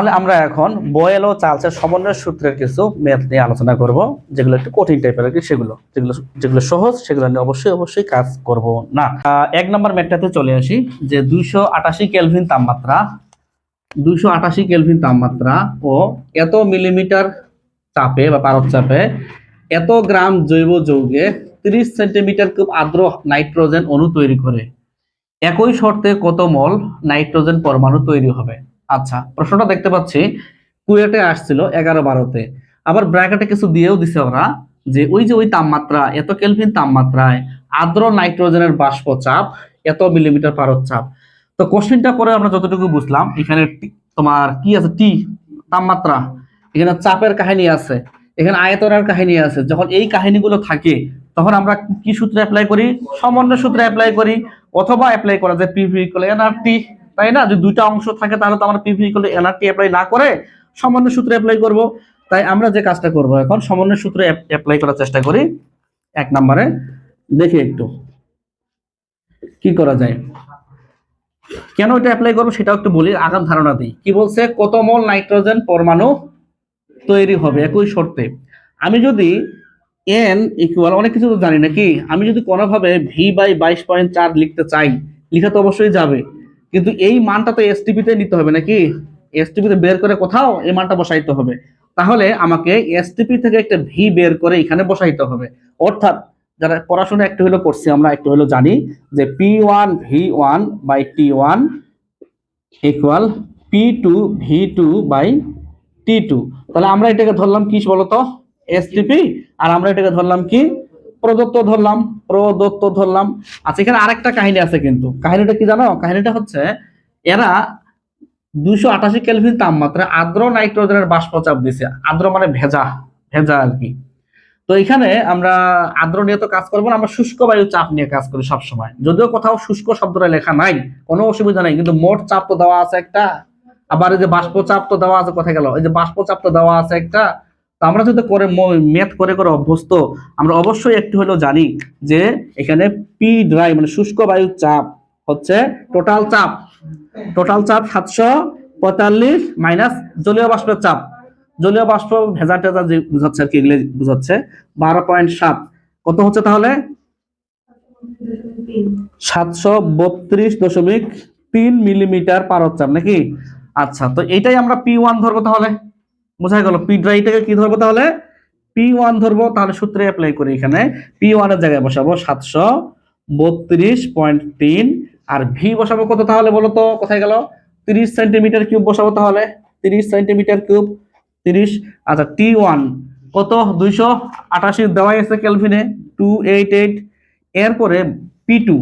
তাহলে আমরা এখন বয়েল ও চার্লসের সমন্বয় সূত্রের কিছু ম্যাথ নিয়ে আলোচনা করব, যেগুলো একটু কঠিন টাইপের আর কি, সেগুলো, যেগুলো যেগুলো সহজ, সেগুলো নিয়ে অবশ্যই অবশ্যই কাজ করব না। এক নম্বর ম্যাথটাতে চলে আসি, যে দুইশো আটাশি কেলভিন তাপমাত্রা, দুইশো আটাশি কেলভিন তাপমাত্রা ও এত মিলিমিটার চাপে বা পারদ চাপে এত গ্রাম জৈব যৌগে তিরিশ সেন্টিমিটার কিউব আর্দ্র নাইট্রোজেন অণু তৈরি করে। একই শর্তে কত মল নাইট্রোজেন পরমাণু তৈরি হবে? আচ্ছা প্রশ্নটা দেখতে পাচ্ছি, কুয়েটে আসছিল এগারো বারোতে। আবার ব্র্যাকেটে কিছু দিয়েও দিছে ওরা, যে ওই যে ওই তাপমাত্রা, এত কেলভিন তাপমাত্রায় আর্দ্র নাইট্রোজেনের বাষ্প চাপ এত মিলিমিটার পারদ চাপ তো কোশ্চেনটা করে আমরা যতটুকু বুঝলাম, এখানে তোমার কি আছে? টি, তাপমাত্রা। এখানে চাপের কাহিনী আছে, এখানে আয়তনের কাহিনী আছে। যখন এই কাহিনীগুলো থাকে, তখন আমরা কি সূত্রে অ্যাপ্লাই করি? সমন্বয় সূত্রে অ্যাপ্লাই করি, অথবা অ্যাপ্লাই করা যায় পিভি ইকুয়াল এনআরটি তাই না? যদি দুইটা অংশ থাকে, তাহলে তো আমরা পিভি ইকুয়াল এনআরটি অ্যাপ্লাই না করে সমন্বয় সূত্রে অ্যাপ্লাই করব। তাই আমরা যে কাজটা করব এখন সমন্বয় সূত্রে অ্যাপ্লাই করার চেষ্টা করি। এক নম্বরে, দেখি একটু। কি করা যায়? কেন এটা অ্যাপ্লাই করব সেটাও একটু বলি, আগাম ধারণা দিই। কি বলছে? কত মোল নাইট্রোজেন পরমাণু তৈরি হবে? একই শর্তে। আমি যদি এন ইকুয়াল অনেক কিছু তো জানি নাকি? আমি যদি কোনোভাবে ভি বাই বাইশ পয়েন্ট চার লিখতে চাই, লিখা তো অবশ্যই যাবে। কিন্তু এই মানটা তো এসটিপিতে নিতে হবে নাকি? এসটিপিতে বের করে কোথাও এই মানটা বসাইতে হবে। তাহলে আমাকে এসটিপি থেকে একটা ভি বের করে এখানে বসাইতে হবে। অর্থাৎ যারা পড়াশোনা একটু হলো করছি, আমরা একটু হলো জানি যে P one V one by T one equal P two V two by T two তাহলে আমরা এটাকে ধরলাম কি বলতো? এসটিপি আর আমরা এটাকে ধরলাম কি? প্রদত্ত ধরলাম প্রদত্ত ধরলাম। আচ্ছা এখানে আরেকটা কাহিনী আছে কিন্তু। কাহিনীটা কি জানো? কাহিনীটা হচ্ছে, এরা দুশো আটাশি কেলভিন তাপমাত্রা আর্দ্র নাইট্রোজেনের বাষ্প চাপ দিছে। আর্দ্র মানে ভেজা ভেজা আর কি। তো এখানে আমরা আর্দ্র নিয়ে তো কাজ করব না, আমরা শুষ্ক বায়ু চাপ নিয়ে কাজ করি সবসময়। যদিও কোথাও শুষ্ক শব্দটা লেখা নাই, কোনো অসুবিধা নাই, কিন্তু মোট চাপ তো দেওয়া আছে একটা। আবার এই যে বাষ্প চাপ তো দেওয়া আছে, কোথায় গেল? এই যে বাষ্প চাপ তো দেওয়া আছে একটা। তো আমরা যদি করে মেথ করে করে অভ্যস্ত, আমরা অবশ্যই একটু হলেও জানি যে এখানে পি ড্রাই মানে শুষ্ক বায়ুর চাপ হচ্ছে টোটাল চাপ। টোটাল চাপ সাতশো পঁয়তাল্লিশ মাইনাস জলীয় বাষ্পের চাপ। জলীয় বাষ্প ভেজা টেজা যে বুঝাচ্ছে আর কি এগুলো বুঝাচ্ছে, বারো পয়েন্ট সাত। কত হচ্ছে তাহলে? সাতশো বত্রিশ দশমিক তিন মিলিমিটার পারদ চাপ নাকি? আচ্ছা তো এটাই আমরা পি ওয়ান ধরবো তাহলে। বোঝা গেল পি ড্রাইটাকে কি ধরবো তাহলে? পি ওয়ান ধরবো তাহলে সূত্রে অ্যাপ্লাই করি এখানে। পি ওয়ানের জায়গায় বসাবো সাতশো বত্রিশ পয়েন্ট তিন। আর ভি বসাবো কত তাহলে বলো তো? কোথায় গেল? তিরিশ সেন্টিমিটার কিউব বসাবো তাহলে। তিরিশ সেন্টিমিটার কিউব, তিরিশ। আচ্ছা টি ওয়ান কত? দুইশো আটাশি দেওয়াই আছে ক্যালভিনে টু এইট এইট এরপরে পি টু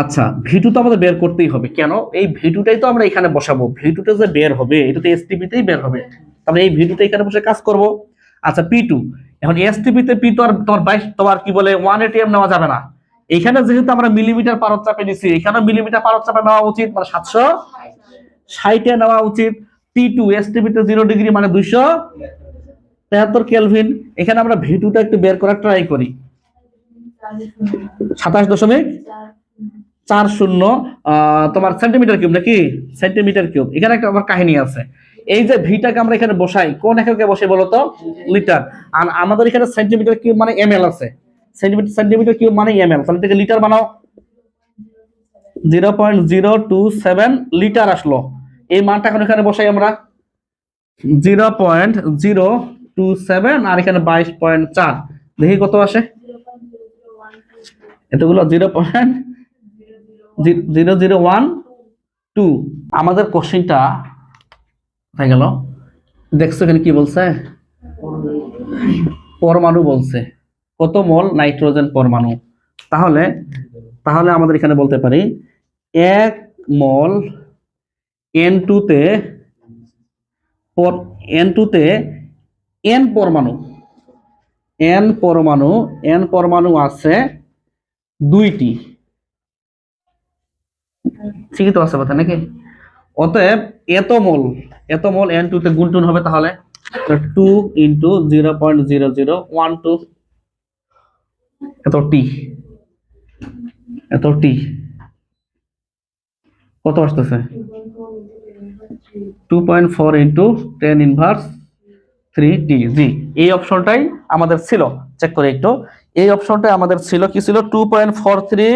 আচ্ছা ভিটু তো আমাদের বের করতেই হবে। কেন? এই ভিটুটাই তো আমরা এখানে বসাবো। ভিটুটা যে বের হবে, এটা তো এসটিপিতেই বের হবে। তাহলে এই ভিটুটা এখানে বসে কাজ করব। আচ্ছা পি টু এখন এসটিপিতে পি তো আর তোমার বাইশ তোমার কি বলে ওয়ান এটিএম নেওয়া যাবে না। এখানে যেহেতু আমরা মিলিমিটার পারদ চাপে নিছি এখানে মিলিমিটার পারদ চাপে নেওয়া উচিত মানে সাতশো ষাটে নেওয়া উচিত। টি টু এসটিপিতে জিরো ডিগ্রি মানে দুইশো তেহাত্তর কেলভিন এখানে আমরা ভিটুটা একটু বের করার ট্রাই করি। সাতাশ দশমিক চার শূন্য তোমার সেন্টিমিটার কিউব নাকি? সেন্টিমিটার কিউব এখানে একটা আমার কাহিনী আছে। এই যে ভিটাকে আমরা এখানে বসাই, কোন এককে বসে বলতো লিটার। আর আমাদের এখানে সেন্টিমিটার কিউব মানে এম আছে। সেন্টিমিটার সেন্টিমিটার কিউব মানে এম এল তাহলে থেকে লিটার বানাও। Zero point zero two seven litre আসলো। এই মানটা এখন এখানে বসাই আমরা। Zero point zero two seven আর এখানে বাইশ পয়েন্ট চার। দেখি কত আসে? এতগুলো zero point zero zero, one, two. আমাদের কোশ্চিনটা হয়ে গেল। দেখছ এখানে কি বলছে? পরমাণু বলছে। কত মল নাইট্রোজেন পরমাণু? তাহলে তাহলে আমাদের এখানে বলতে পারি, এক মল এন টুতে এন টুতে এন পরমাণু। এন পরমাণু এন পরমাণু আছে দুইটি। ঠিকই তো আছে কথা, নাকি? অতএব এত মোল এত মোল এন টু তে গুণটুন হবে তাহলে? Two into zero point zero zero one two এত টি এত টি কত আসতেছে? Two point four into ten inverse three D G এই অপশনটাই আমাদের ছিল। চেক করে একটু। এই অপশনটাই আমাদের ছিল, কি ছিল? Two point four three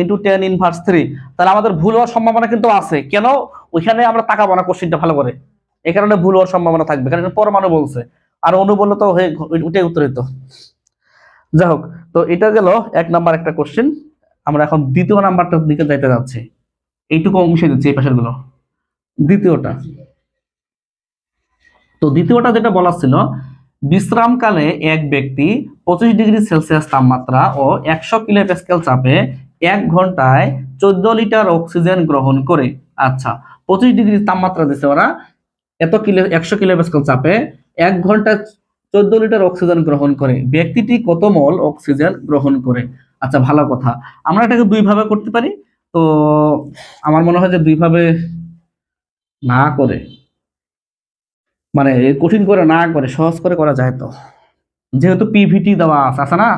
into ten inverse three তাহলে আমাদের ভুল হওয়ার সম্ভাবনা কিন্তু আছে। কেন? ওইখানে আমরা তাকাবো না কোশ্চিনটা ভালো করে। এই কারণে ভুল হওয়ার সম্ভাবনা থাকবে, কারণ পরমাণু বলছে। আর অনু বললে তো ওইটাই উত্তরিত। যাই হোক, তো এটা গেল এক নাম্বার একটা কোশ্চেন আমরা এখন দ্বিতীয় নাম্বারটার দিকে যাইতে যাচ্ছি। এইটুকু অংশে দিচ্ছি এই পাশেরগুলো দ্বিতীয়টা। তো দ্বিতীয়টা যেটা বলা ছিল, বিশ্রামকালে এক ব্যক্তি পঁচিশ ডিগ্রি সেলসিয়াস তাপমাত্রা ও একশো কিলো প্যাসকেল চাপে এক ঘন্টায় চোদ্দ লিটার অক্সিজেন গ্রহণ করে। আচ্ছা পঁচিশ ডিগ্রি তাপমাত্রা দিচ্ছে ওরা, এত কিলো, একশো কিলো প্যাসকেল চাপে এক ঘন্টায় চোদ্দ লিটার অক্সিজেন গ্রহণ করে। ব্যক্তিটি কত মল অক্সিজেন গ্রহণ করে? আচ্ছা ভালো কথা। আমরা এটাকে দুই ভাবে করতে পারি? তো আমার মনে হয় যে দুই ভাবে না করে। মানে কঠিন করে না করে, সহজ করে করা যায় তো। যেহেতু পিভিটি দেওয়া আছে আছে না?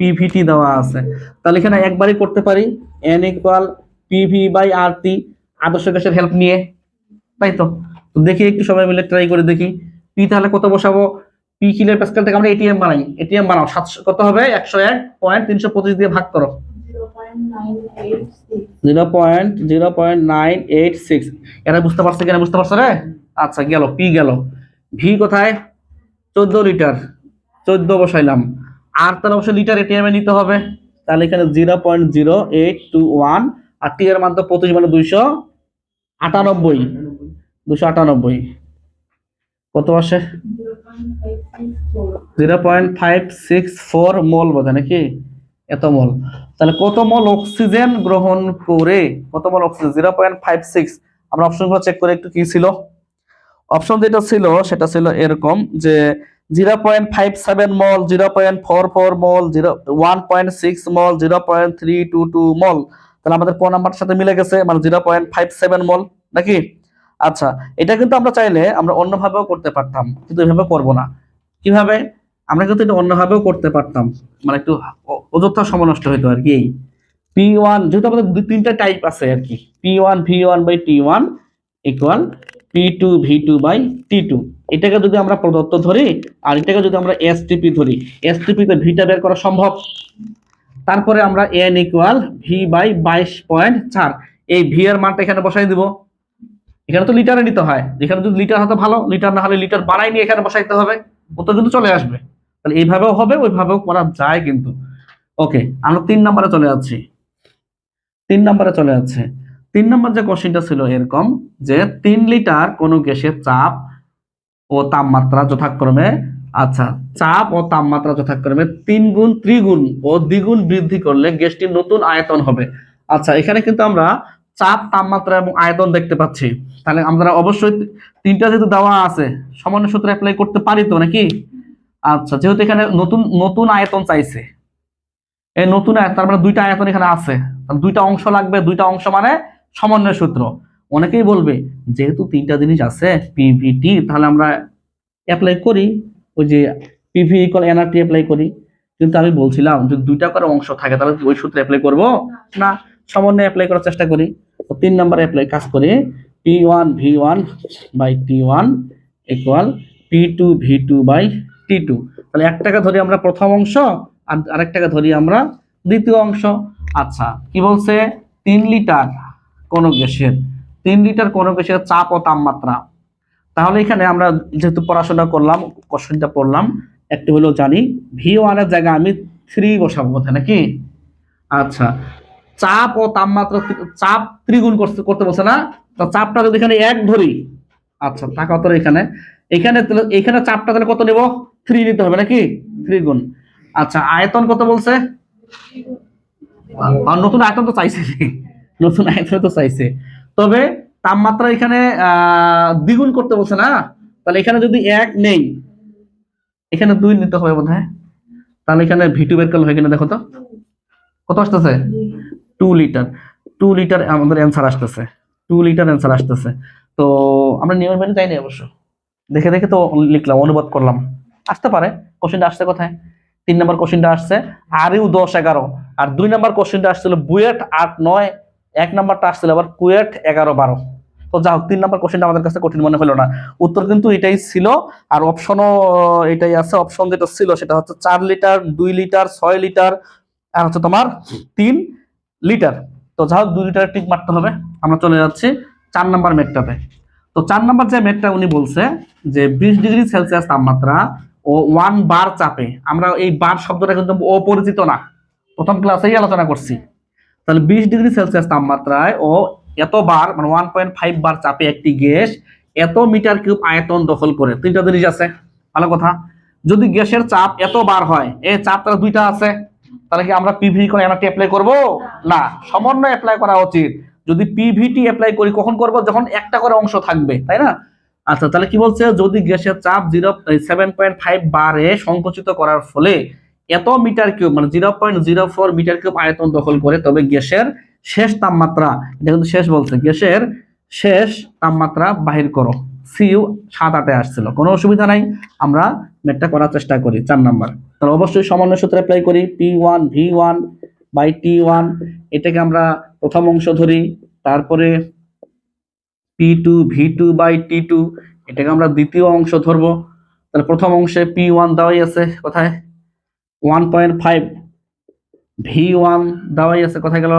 পিভিটি দেওয়া আছে। তাহলে এখানে একবারই করতে পারি। N equal PV by R T আদর্শ গ্যাসের হেল্প নিয়ে। তাই তো? দেখি একটু সবাই মিলে ট্রাই করে দেখি। পি তাহলে কত বসাবো? পি কিলো প্যাসকেল থেকে আমরা এটিএম বানাই। এটিএম বানাও। সাতশো, কত হবে? একশো এক পয়েন্ট তিনশো পঁচিশ দিয়ে ভাগ করো। Zero point zero point nine eight six এরা বুঝতে পারছে কিনা? বুঝতে পারছ রে? আচ্ছা গেল। পি গেল। ভি কোথায়? চোদ্দ লিটার। চোদ্দ বসাইলাম। আর তাহলে অবশ্যই লিটার এটিএম এ নিতে হবে। তাহলে এখানে zero point zero eight two one R T এর মান তো পঁচিশ মানে দুইশো আটানব্বই। দুশো আটানব্বই। কত আসে? Zero point five six four mole বোধহয় নাকি? এত মোল তাহলে কত মোল অক্সিজেন গ্রহণ করে? কত mole oxygen zero point five six আমরা অপশনগুলো চেক করে একটু কি ছিল? অপশন যেটা ছিল, সেটা ছিল এরকম যে zero point five seven mole zero point four four mole zero one point six mole zero point three two two mole তাহলে আমাদের কোন নাম্বারটার সাথে মিলে গেছে মানে zero point five seven mole নাকি? আচ্ছা এটা কিন্তু আমরা চাইলে আমরা অন্যভাবেও করতে পারতাম, কিন্তু এভাবে করব না। কীভাবে? আমরা কিন্তু এটা অন্যভাবেও করতে পারতাম। মানে একটু অযথা সময় নষ্ট হইতো আর কি। পি ওয়ান যেহেতু আমাদের দুই, তিনটা টাইপ আছে আর কি। P one V one by T one equal P two V two by T two এটাকে যদি আমরা প্রদত্ত ধরি, আর এটাকে যদি আমরা এস টিপি ধরি এস টিপিতে ভিটা বের করা সম্ভব। তারপরে আমরা এন ইকুয়াল ভি বাই বাইশ পয়েন্ট চার। এই ভি এর মানটা এখানে বসাই দিব। এখানে তো লিটারে নিতে হয়। এখানে যদি লিটার হতো ভালো লিটার না হলে লিটার বানাই নিয়ে এখানে বসাইতে হবে। উত্তর কিন্তু চলে আসবে। তাহলে এইভাবেও হবে, ওইভাবেও করা যায় কিন্তু। ওকে, আমরা তিন নম্বরে চলে যাচ্ছি। তিন নম্বরে চলে যাচ্ছে। তিন নম্বর যে কোশ্চেনটা ছিল এরকম যে তিন লিটার কোনো গ্যাসের চাপ ও তাপমাত্রা যথাক্রমে আচ্ছা চাপ ও তাপমাত্রা যথাক্রমে তিন গুণ ত্রিগুণ ও দ্বিগুণ বৃদ্ধি করলে গ্যাসটির নতুন আয়তন হবে। আচ্ছা এখানে কিন্তু আমরা চাপ, তাপমাত্রা এবং আয়তন দেখতে পাচ্ছি। তাহলে আমরা অবশ্যই তিনটা যেহেতু দেওয়া আছে, সামান্য সূত্র অ্যাপ্লাই করতে পারি তো নাকি? আচ্ছা যেহেতু এখানে নতুন নতুন আয়তন চাইছে। এই নতুন আয়তন, তার মানে দুইটা আয়তন এখানে আছে। দুইটা অংশ লাগবে, দুইটা অংশ মানে সমন্বয় সূত্র। অনেকেই বলবে, যেহেতু তিনটা জিনিস আছে পিভিটি তাহলে আমরা অ্যাপ্লাই করি, ওই যে পিভি ইকুয়াল এনআরটি অ্যাপ্লাই করি। কিন্তু আমি বলছিলাম, যদি দুইটা করে অংশ থাকে, তাহলে ওই সূত্রে অ্যাপ্লাই করব? না সমন্বয় অ্যাপ্লাই করার চেষ্টা করি। তো তিন নম্বরে অ্যাপ্লাই কাজ করি P one V one by T one equal P two V two by T two তাহলে এক টাকা ধরি আমরা প্রথম অংশ, আর আরেক টাকা ধরি আমরা দ্বিতীয় অংশ। আচ্ছা কি বলছে? তিন লিটার কোনো গ্যাসের তিন লিটার কোন কিছু চাপ ও তাপমাত্রা। তাহলে এখানে আমরা যেহেতু পড়াশোনা করলাম কোশ্চেনটা পড়লাম একটু হলেও জানি ভি ওয়ানের জায়গায় আমি থ্রি বসাবো বোধহয় নাকি? আচ্ছা চাপ ও তাপমাত্রা চাপ ত্রিগুণ করতে করতে বলছে না? তো চাপটা যদি এখানে এক ধরি আচ্ছা টাকা তো এখানে। এখানে এখানে চাপটা তাহলে কত নেব? থ্রি নিতে হবে নাকি? থ্রি গুণ আচ্ছা আয়তন কত বলছে? আর নতুন আয়তন তো চাইছে। নতুন আয়তন তো চাইছে। তবে তাপমাত্রা এখানে দ্বিগুণ করতে বলছে না। তাহলে এখানে যদি এক নেই, এখানে দুই নিতে হবে বোধ হয় তাহলে এখানে ভিটু বের করলে হয় কিনা দেখো তো। কত আসতেছে? টু লিটার টু লিটার আমাদের অ্যান্সার আসতেছে। টু লিটার অ্যান্সার আসতেছে। তো আমরা নিয়ম মেনে যাইনি অবশ্য। দেখে দেখে তো লিখলাম, অনুবাদ করলাম। আসতে পারে, কোশ্চেনটা আসছে কোথায়? তিন নম্বর কোশ্চেনটা আসছে আর ইউ দশ এগারো। আর দুই নম্বর কোশ্চেনটা আসছিল বুয়েট আট নয় এক নম্বরটা আসছিল আবার কুয়েট এগারো বারো। তো যা হোক, তিন নাম্বার কোশ্চেনটা আমাদের কাছে কঠিন মনে হলো না। উত্তর কিন্তু এটাই ছিল, আর অপশনও এটাই আছে। অপশন যেটা ছিল সেটা হচ্ছে চার লিটার, দুই লিটার, ছয় লিটার, আর হচ্ছে তোমার তিন লিটার। তো যা হোক, দুই লিটার টিক মারতে হবে। আমরা চলে যাচ্ছি চার নাম্বার মেটটাতে তো চার নাম্বার যে মেটটা উনি বলছে যে বিশ ডিগ্রি সেলসিয়াস তাপমাত্রা ও ওয়ান বার চাপে। আমরা এই বার শব্দটা কিন্তু অপরিচিত না। প্রথম ক্লাসেই আলোচনা করছি। তাহলে বিশ ডিগ্রি সেলসিয়াস তাপমাত্রায় ও এত বার মানে ওয়ান পয়েন্ট ফাইভ বার চাপে একটি গ্যাস এত মিটার কিউব আয়তন দখল করে। তিনটা জিনিস আছে, ভালো কথা। যদি গ্যাসের চাপ এত বার হয় এই চাপ তাহলে দুইটা আছে। তাহলে কি আমরা পিভি করে এনআরটি অ্যাপ্লাই করব? না, সমন্বয় অ্যাপ্লাই করা উচিত। যদি পিভিটি অ্যাপ্লাই করি, কখন করব? যখন একটা করে অংশ থাকবে, তাই না? আচ্ছা তাহলে কি বলছে? যদি গ্যাসের চাপ জিরো সেভেন পয়েন্ট ফাইভ বারে সংকুচিত করার ফলে এত মিটার কিউব মানে zero point zero four metre cube আয়তন দখল করে, তবে গ্যাসের শেষ তাপমাত্রা, এটা কিন্তু শেষ বলছে, গ্যাসের শেষ তাপমাত্রা বাহির করো। সিইউ সাত আটে আসছিল, কোনো অসুবিধা নাই, আমরা মেটটা করার চেষ্টা করি, চার নাম্বার। তাহলে অবশ্যই সমন্বয় সূত্রে অ্যাপ্লাই করি P one V one by T one এটাকে আমরা প্রথম অংশ ধরি, তারপরে P two V two by T two এটাকে আমরা দ্বিতীয় অংশ ধরবো। তাহলে প্রথম অংশে পি ওয়ান দেওয়াই আছে, কোথায়? One point five V one দেওয়াই আছে, কোথায় গেল?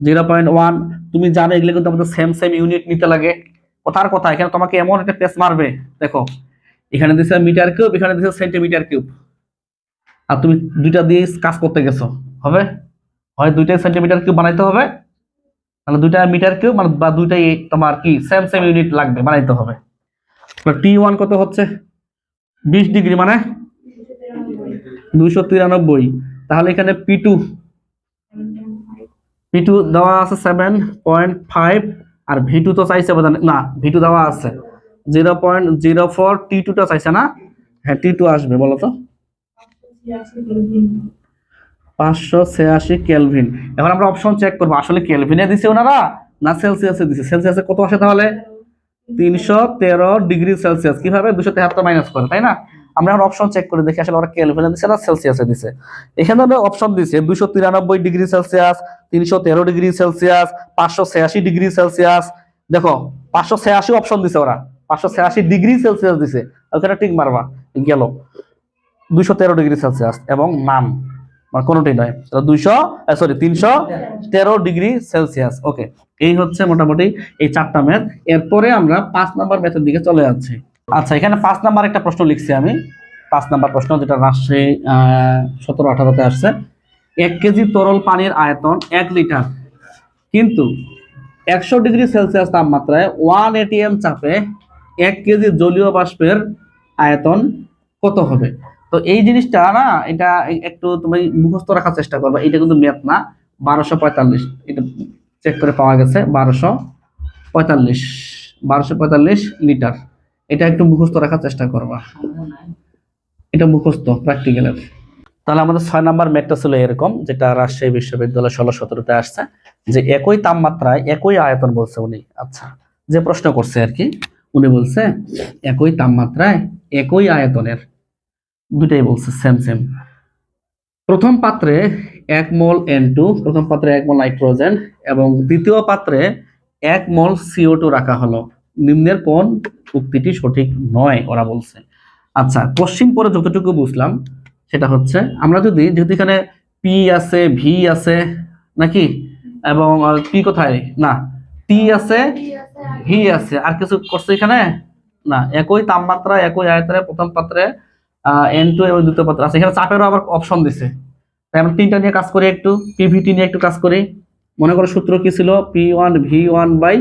জিরো পয়েন্ট ওয়ান তুমি জানো, এগুলো কিন্তু আমাদের সেম সেম ইউনিট নিতে লাগে। কথার কথা, এখানে তোমাকে এমন একটা পেস মারবে, দেখো। এখানে দিছে মিটার কিউব এখানে দিছে সেন্টিমিটার কিউব আর তুমি দুইটা দিয়ে কাজ করতে গেছো, হবে? হয় দুইটাই সেন্টিমিটার কিউব বানাইতে হবে, তাহলে দুইটা মিটার কিউব মানে বা দুইটাই তোমার কি সেম সেম ইউনিট লাগবে, বানাইতে হবে। টি ওয়ান কত হচ্ছে? বিশ ডিগ্রি মানে দুইশো তিরানব্বই। তাহলে এখানে দেওয়া আছে সেভেন পয়েন্ট ফাইভ আর তো চাইছে বোধ না দেওয়া আছে। Zero point zero four T টুটা চাইছে না? হ্যাঁ টি টু আসবে, বলো তো। পাঁচশো ছিয়াশি কেলভিন এখন আমরা অপশন চেক করব, আসলে কেলভিনে দিছে ওনারা না সেলসিয়াসে দিছে? সেলসিয়াসে কত আসে তাহলে? তিনশো তেরো ডিগ্রি সেলসিয়াস কীভাবে? দুশো তেহাত্তর মাইনাস করে, তাই না? আমরা এখন অপশন চেক করে দেখি আসলে ওরা কেলভিনে দিছে না সেলসিয়াসে দিছে। এখানে আমরা অপশন দিছে দুশো তিরানব্বই ডিগ্রি সেলসিয়াস তিনশো তেরো ডিগ্রি সেলসিয়াস পাঁচশো ছিয়াশি ডিগ্রি সেলসিয়াস দেখো, পাঁচশো ছিয়াশি অপশন দিছে ওরা, পাঁচশো ছিয়াশি ডিগ্রি সেলসিয়াস দিছে। ওখানে টিক মারবা, গেল। দুইশো তেরো ডিগ্রি সেলসিয়াস এবং নাম মানে কোনোটাই নয়। দুইশো সরি তিনশো তেরো ডিগ্রি সেলসিয়াস ওকে এই হচ্ছে মোটামুটি এই চারটা ম্যাথ এরপরে আমরা পাঁচ নাম্বার ম্যাথের দিকে চলে যাচ্ছি। আচ্ছা এখানে পাঁচ নাম্বার একটা প্রশ্ন লিখছি আমি। পাঁচ নাম্বার প্রশ্ন, যেটা রাজশাহী সতেরো আঠারোতে আসছে। এক কেজি তরল পানির আয়তন এক লিটার। কিন্তু একশো ডিগ্রি সেলসিয়াস তাপমাত্রায় ওয়ান এটিএম চাপে এক কেজি জলীয় বাষ্পের আয়তন কত হবে? তো এই জিনিসটা না, এটা একটু তুমি মুখস্থ রাখার চেষ্টা করবে। এটা কিন্তু ম্যাথ না। বারোশো পঁয়তাল্লিশ। এটা চেক করে পাওয়া গেছে, বারোশো পঁয়তাল্লিশ। বারোশো পঁয়তাল্লিশ লিটার। এটা একটু মুখস্থ রাখার চেষ্টা করবা। এটা মুখস্থ প্র্যাকটিক্যালের তাহলে আমাদের ছয় নাম্বার ম্যাথটা ছিল এরকম, যেটা রাজশাহী বিশ্ববিদ্যালয় ষোলো সতেরোতে আসছে, যে একই তাপমাত্রায় একই আয়তন বলছে উনি। আচ্ছা যে প্রশ্ন করছে আর কি, উনি বলছে, একই তাপমাত্রায় একই আয়তনের। দুটাই বলছে সেম সেম প্রথম পাত্রে এক মোল এন টু প্রথম পাত্রে এক মোল নাইট্রোজেন, এবং দ্বিতীয় পাত্রে এক মোল সিও টু রাখা হলো। নিম্নের কোন উক্তিটি সঠিক নয়, ওরা বলছে। আচ্ছা পশ্চিম পরে যতটুকু বুঝলাম, সেটা হচ্ছে, আমরা যদি, যেহেতু এখানে পি আছে ভি আছে, নাকি? এবং পি কোথায়? না টি আছে ভি আছে, আর কিছু করছে এখানে? না, একই তাপমাত্রা, একই আয়তনে প্রথম পাত্রে এন টু এবং দ্বিতীয় পাত্র আছে। এখানে চাপেরও আবার অপশন দিছে। তাই আমরা তিনটা নিয়ে কাজ করি একটু পিভিটি নিয়ে একটু কাজ করি। মনে করো সূত্র কি ছিল? P one V one by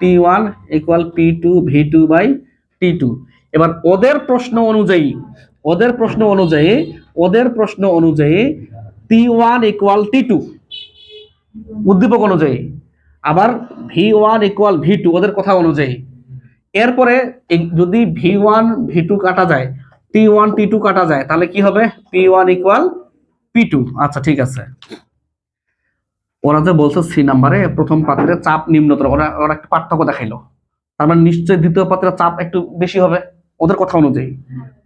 T one equal P two V two by T two এবার ওদের প্রশ্ন অনুযায়ী, ওদের প্রশ্ন অনুযায়ী, ওদের প্রশ্ন অনুযায়ী T one equal T two উদ্দীপক অনুযায়ী। আবার V one equal V two ওদের কথা অনুযায়ী। এরপরে যদি ভি ওয়ান ভি টু কাটা যায় টি ওয়ান টি টু কাটা যায়, তাহলে কি হবে? P one equal P two আচ্ছা ঠিক আছে। ওরা যে বলছে সি নাম্বারে, প্রথম পাত্রে চাপ নিম্নতর, ওরা ওরা একটা পার্থক্য দেখাইলো। তার মানে নিশ্চয়ই দ্বিতীয় পাত্রে চাপ একটু বেশি হবে, ওদের কথা অনুযায়ী।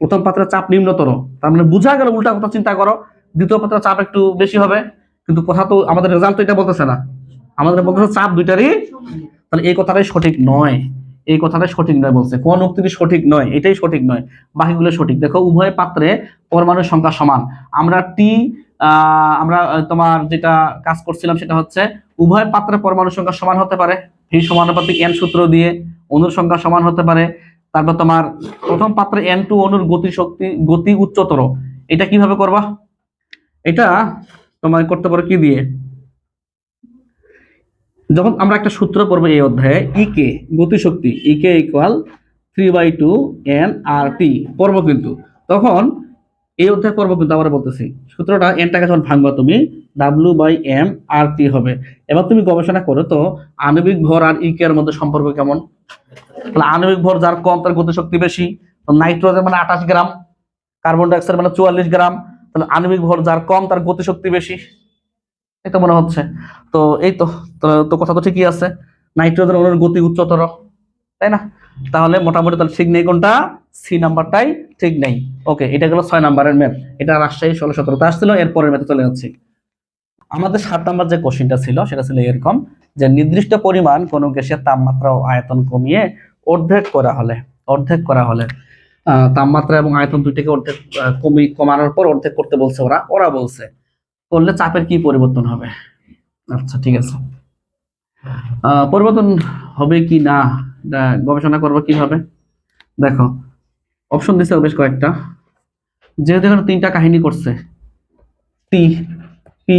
প্রথম পাত্রে চাপ নিম্নতর, তার মানে বোঝা গেল উল্টা কথা, চিন্তা করো, দ্বিতীয় পাত্রে চাপ একটু বেশি হবে, কিন্তু কথা তো, আমাদের রেজাল্ট তো এটা বলতেছে না। আমাদের বলতেছে চাপ দুইটারই, তাহলে এই কথাটাই সঠিক নয়। এই কথাটাই সঠিক নয় বলছে। কোন উক্তিটি সঠিক নয়, এটাই সঠিক নয়, বাকিগুলো সঠিক। দেখো, উভয় পাত্রে পরমাণুর সংখ্যা সমান। আমরা টি আমরা তোমার যেটা কাজ করছিলাম সেটা হচ্ছে উভয় পাত্রে পরমাণুর সংখ্যা সমান হতে পারে। ভি সমানুপাতিক এন সূত্র দিয়ে অনুর সংখ্যা সমান হতে পারে। তারপর তোমার প্রথম পাত্রে এন টু অনুর গতি শক্তি, গতি উচ্চতর। এটা কীভাবে করবা? এটা তোমার করতে পারো কি দিয়ে? যখন আমরা একটা সূত্র পড়ব এই অধ্যায়ে ই ইকে গতিশক্তি E K equal three by two N R T পড়ব কিন্তু। তখন এই অধ্যায় পড়ব কিন্তু আমরা বলতেছি। সূত্রটা এনটাকে যখন ভাঙবা তুমি W by M R T হবে। এবার তুমি গবেষণা করো তো, আণবিক ভর আর ইকে এর মধ্যে সম্পর্ক কেমন? তাহলে আণবিক ভর যার কম, তার গতিশক্তি বেশি। নাইট্রোজেন মানে আঠাশ গ্রাম, কার্বন ডাইঅক্সাইড মানে চুয়াল্লিশ গ্রাম। তাহলে আণবিক ভর যার কম, তার গতিশক্তি বেশি। তো মনে হচ্ছে। তো এই তো, তো- কথা তো ঠিকই আছে। নাইট্রোজেন অণুর গতি উচ্চতর, তাই না? তাহলে মোটামুটি তাহলে ঠিক নেই কোনটা? সি নাম্বারটাই ঠিক নেই। ওকে এটা গেল ছয় নাম্বারের ম্যাথ এটা রাজশাহী ষোলো সতেরোতে আসছিল, এরপরের ম্যাথে চলে যাচ্ছি। আমাদের সাত নাম্বার যে কোশ্চিনটা ছিল, সেটা ছিল এরকম যে নির্দিষ্ট পরিমাণ কোনো গ্যাসের তাপমাত্রা ও আয়তন কমিয়ে অর্ধেক করা হলে, অর্ধেক করা হলে তাপমাত্রা এবং আয়তন দুইটাকে অর্ধেক কমি, কমানোর পর অর্ধেক করতে বলছে ওরা ওরা বলছে। করলে চাপের কি পরিবর্তন হবে? আচ্ছা ঠিক আছে। পরিবর্তন হবে কি না? গবেষণা করব কীভাবে? দেখো অপশন দিছে বেশ কয়েকটা। যেহেতু এখানে তিনটা কাহিনী করছে। টি পি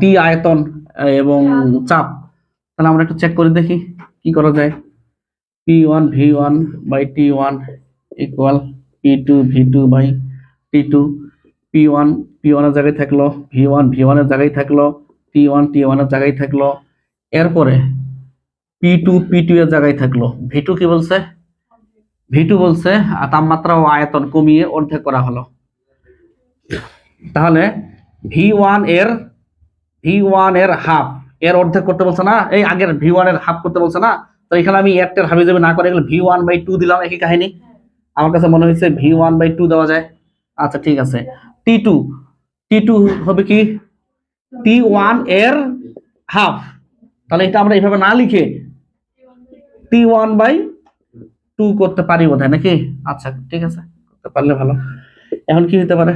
টি আয়তন এবং চাপ। তাহলে আমরা একটু চেক করে দেখি কি করা যায়। P one V one by T one equal P two V two by T two P one P ওয়ানের জায়গায় থাকল ভি ওয়ান ভি ওয়ানের জায়গায় থাকল টি ওয়ান টি ওয়ানের জায়গায় থাকল। এরপরে পি টু পি টু এর জায়গায় থাকল। ভি টু কি বলছে? ভি টু বলছে তাপমাত্রা ও আয়তন কমিয়ে অর্ধেক করা হলো। তাহলে ভি ওয়ানের, ভি ওয়ানের হাফ, এর অর্ধেক করতে বলছে না, এই আগের ভি ওয়ানের হাফ করতে বলছে না। তো এখানে আমি একটার হাবি যাবে না করে এগুলো ভি ওয়ান বাই টু দিলাম, একই কাহিনী। আমার কাছে মনে হয়েছে ভি ওয়ান বাই টু দেওয়া যায়। আচ্ছা ঠিক আছে। টি টু টি টু হবে কি? টি ওয়ানের হাফ। তাহলে এটা আমরা এইভাবে না লিখে টি ওয়ান বাই টু করতে পারি বোধ নাকি? আচ্ছা ঠিক আছে, করতে পারলে ভালো। এখন কি হতে পারে?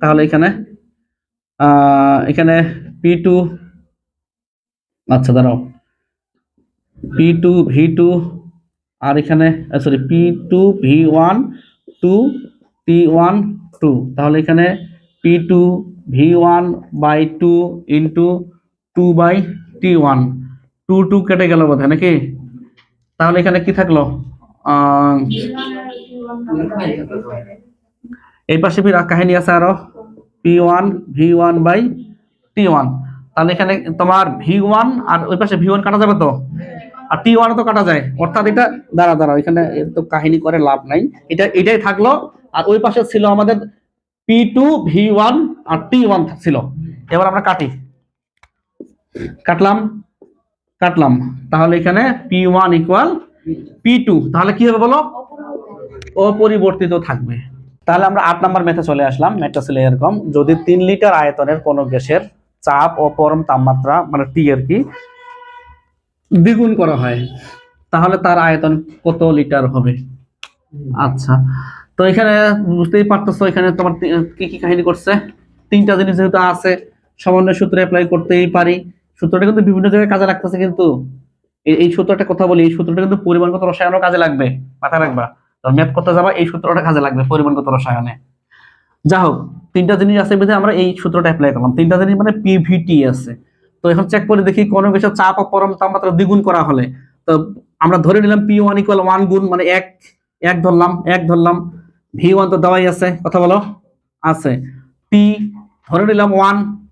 তাহলে এখানে এখানে পি টু আচ্ছা দাঁড়াও। পি টু ভি টু আর এখানে sorry P two V one two T one two তাহলে এখানে P two V one by two into two by T one two two কেটে গেল বোধ হয় নাকি? তাহলে এখানে কি থাকল? এই পাশে ফির কাহিনী আছে আরও। P one V one by T one তাহলে এখানে তোমার ভি ওয়ান আর ওই পাশে ভি ওয়ান কাটা যাবে তো? আর টি ওয়ান তো কাটা যায়। অর্থাৎ এটা, দাঁড়া দাঁড়া, এখানে তো কাহিনী করে লাভ নাই। এটা, এটাই থাকল। আর ওই পাশে ছিল আমাদের পি টু ভি ওয়ান আর টি ওয়ান ছিল। এবার আমরা কাটি। কাটলাম কাটলাম। তাহলে এখানে P one equal P two তাহলে কি হবে বলো? অপরিবর্তিত থাকবে। তাহলে আমরা আট নাম্বার ম্যাথে চলে আসলাম ম্যাথটা ছিল এরকম যদি তিন লিটার আয়তনের কোনো গ্যাসের চাপ ও পরম তাপমাত্রা মানে টি আর কি? দ্বিগুণ করা হয়। তাহলে তার আয়তন কত লিটার হবে? আচ্ছা। তো এখানে বুঝতেই পারতেছো এখানে তোমার কি কি কাহিনী করছে? তিনটা জিনিস যেহেতু আছে সমন্বয় সূত্রে অ্যাপ্লাই করতেই পারি। সূত্রটা কিন্তু বিভিন্ন জায়গায় কাজে লাগতেছে কিন্তু। এই- সূত্রটা কথা বলি, এই সূত্রটা কিন্তু পরিমাণগত রসায়নও কাজে লাগবে। মাথায় রাখবা। যখন ম্যাথ করতে যাবা, এই সূত্রটা কাজে লাগবে পরিমাণগত রসায়নে। যা হোক তিনটা জিনিস আছে বিধে আমরা এই সূত্রটা অ্যাপ্লাই করলাম। তিনটা জিনিস মানে পিভিটি আছে। তো এখন চেক করে দেখি কোনো কিছু চাপ ও পরম তাপমাত্রা দ্বিগুণ করা হলে। তো আমরা ধরে নিলাম পি ওয়ান ইকুয়াল ওয়ান গুণ মানে এক এক ধরলাম এক ধরলাম। ভি ওয়ান তো দেওয়াই আছে, কথা বলো? আছে। পি ধরে নিলাম ওয়ান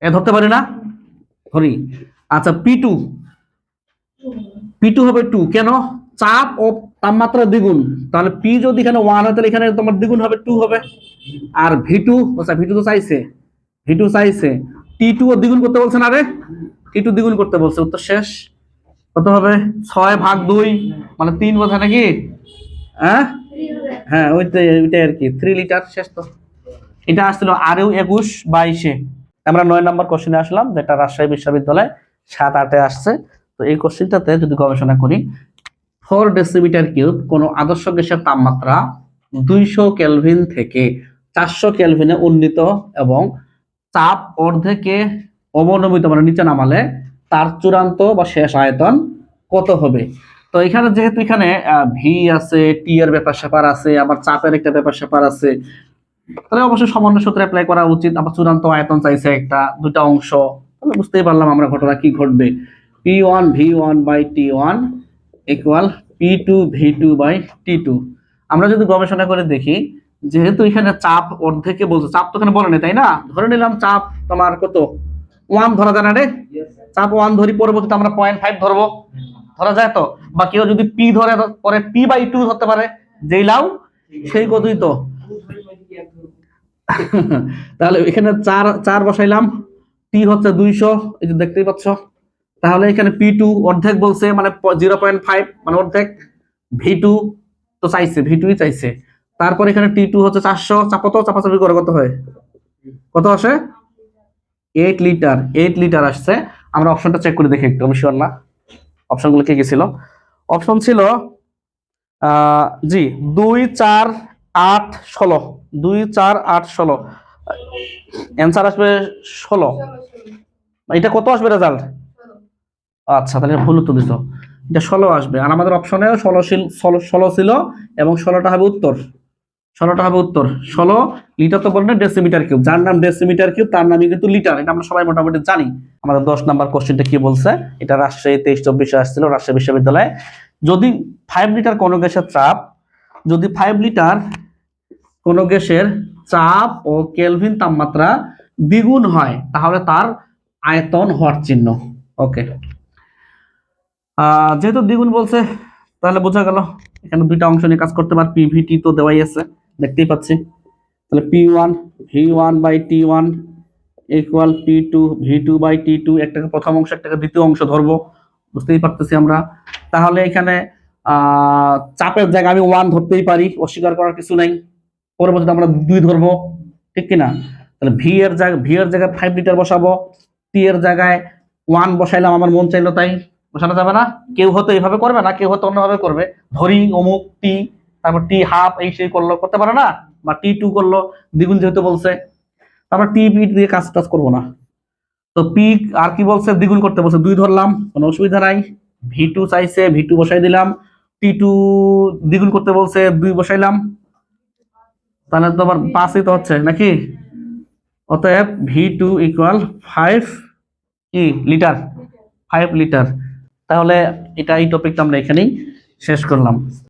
এ ধরতে পারি না? ধরি। আচ্ছা পি টু পি টু হবে টু কেন? চাপ ও তাপমাত্রা দ্বিগুণ। তাহলে পি যদি এখানে ওয়ান হয়, তাহলে এখানে তোমার দ্বিগুণ হবে টু হবে। আর ভি টু আচ্ছা ভি টু তো চাইছে। ভি টু চাইছে। টি টু ও দ্বিগুণ করতে বলছে না রে? টি টু দ্বিগুণ করতে বলছে, উত্তর শেষ। কত হবে? ছয় ভাগ দুই মানে তিন বোঝা নাকি? হ্যাঁ? হ্যাঁ ওইটাই ওইটাই আর কি থ্রি লিটার শেষ তো। এটা আসছিল আরও একুশ বাইশে। আমরা নয় নম্বর কোশ্চেনে আসলাম, যেটা রাজশাহী বিশ্ববিদ্যালয় সাত আটে আসছে। তো এই কোশ্চেনটাতে যদি গবেষণা করি ফোর ডেসিমিটার কিউব কোনো আদর্শ গ্যাসের তাপমাত্রা দুইশো কেলভিন থেকে চারশো কেলভিনে উন্নীত এবং চাপ অর্ধেকে অবনমিত মানে নিচে নামালে তার চূড়ান্ত বা শেষ আয়তন কত হবে? তো এখানে যেহেতু এখানে ভি আছে টি এর ব্যাপার স্যাপার আছে, আবার চাপের একটা ব্যাপার স্যাপার আছে, তাহলে অবশ্যই সমন্বয় সূত্রে অ্যাপ্লাই করা উচিত। আবার চূড়ান্ত আয়তন চাইছে একটা দুটা অংশ, তাহলে বুঝতেই পারলাম আমরা ঘটনা কি ঘটবে। P one V one by T one P two V two by T two আমরা যদি গবেষণা করে দেখি, যেহেতু এখানে চাপ অর্ধেকে বলছে, চাপ তো এখানে বলে নেই তাই না? ধরে নিলাম চাপ তোমার কত? ওয়ান ধরা যায় না রে? চাপ ওয়ান ধরি, পরবর্তীতে আমরা পয়েন্ট ফাইভ ধরবো। ধরা যায় তো? বা কেউ যদি পি ধরে, পরে পি বাই টু ধরতে পারে, যেই লাউ, সেই কতই তো। তাহলে এখানে চার চার বসাইলাম। টি হচ্ছে দুইশো, এই যে দেখতেই পাচ্ছ। তাহলে এখানে পি টু অর্ধেক বলছে মানে জিরো পয়েন্ট ফাইভ মানে অর্ধেক। ভি টু তো চাইছে ভি টুই চাইছে। তারপর এখানে টি টু হচ্ছে চারশো, চাপাতো, চাপাচাপি করে কত হয়? কত আসে? এইট লিটার এইট লিটার আসছে। আমরা অপশনটা চেক করে দেখি একটু, আমি শিওর না। অপশনগুলো কি কি ছিল? অপশন ছিল জি, দুই, চার, আট, ষোলো। দুই, চার, আট, ষোলো। অ্যান্সার আসবে ষোলো। এটা কত আসবে রেজাল্ট আচ্ছা তাহলে ভুল উত্তর দিত এটা ষোলো আসবে। আর আমাদের অপশনে ষোলো ষোলো ছিল এবং ষোলোটা হবে উত্তর। ষোলোটা হবে উত্তর। ষোলো লিটার তো বলেন ডেসিমিটার কিউব যার নাম ডেসিমিটার কিউব তার নামই কিন্তু লিটার। এটা আমরা সবাই মোটামুটি জানি। আমাদের দশ নাম্বার কোশ্চেনটা কি বলছে? এটা রাজশাহী তেইশ চব্বিশে আসছিল, রাজশাহী বিশ্ববিদ্যালয়ে। যদি ফাইভ লিটার কোনো গ্যাসের চাপ, যদি ফাইভ লিটার কোনো গ্যাসের চাপ ও কেলভিন তাপমাত্রা দ্বিগুণ হয়, তাহলে তার আয়তন হওয়ার চিহ্ন। ওকে যেহেতু দ্বিগুণ বলছে, তাহলে বোঝা গেল এখানে দুইটা অংশ নিয়ে কাজ করতে পার। পিভিটি তো দেওয়াই আছে, দেখতেই পাচ্ছি। তাহলে P one V one by T one equal P two V two by T two একটাকে প্রথম অংশ, একটাকে দ্বিতীয় অংশ ধরবো। বুঝতেই পারতেছি আমরা। তাহলে এখানে চাপের জায়গায় আমি ওয়ান ধরতেই পারি, অস্বীকার করার কিছু নাই। পরবর্তীতে আমরা দুই ধরবো, ঠিক কিনা? তাহলে ভি এর জায়গায় ভি এর জায়গায় ফাইভ লিটার বসাবো টি এর জায়গায় ওয়ান বসাইলাম, আমার মন চাইলো তাই। বসানো যাবে না? কেউ হয়তো এইভাবে করবে না, কেউ হয়তো অন্যভাবে করবে। ধরি, অমুক, টি তারপর টি হাফ, এই সেই করল, করতে পারে না? বা টি টু করল, দ্বিগুণ যেহেতু বলছে তারপর টি, পি দিয়ে কাজ টাজ করব না। তো পি আর কি বলছে? দ্বিগুণ করতে বলছে, দুই ধরলাম, কোনো অসুবিধা নাই। ভি টু চাইছে, ভি টু বসাই দিলাম। টি টু দ্বিগুণ করতে বলছে, দুই বসাইলাম। তাহলে তো আবার পাঁচই তো হচ্ছে, নাকি? অতএব ভি টু ইকুয়াল ফাইভ কি? লিটার। Five litre. তাহলে এটা এই টপিকটা আমরা এখানেই শেষ করলাম।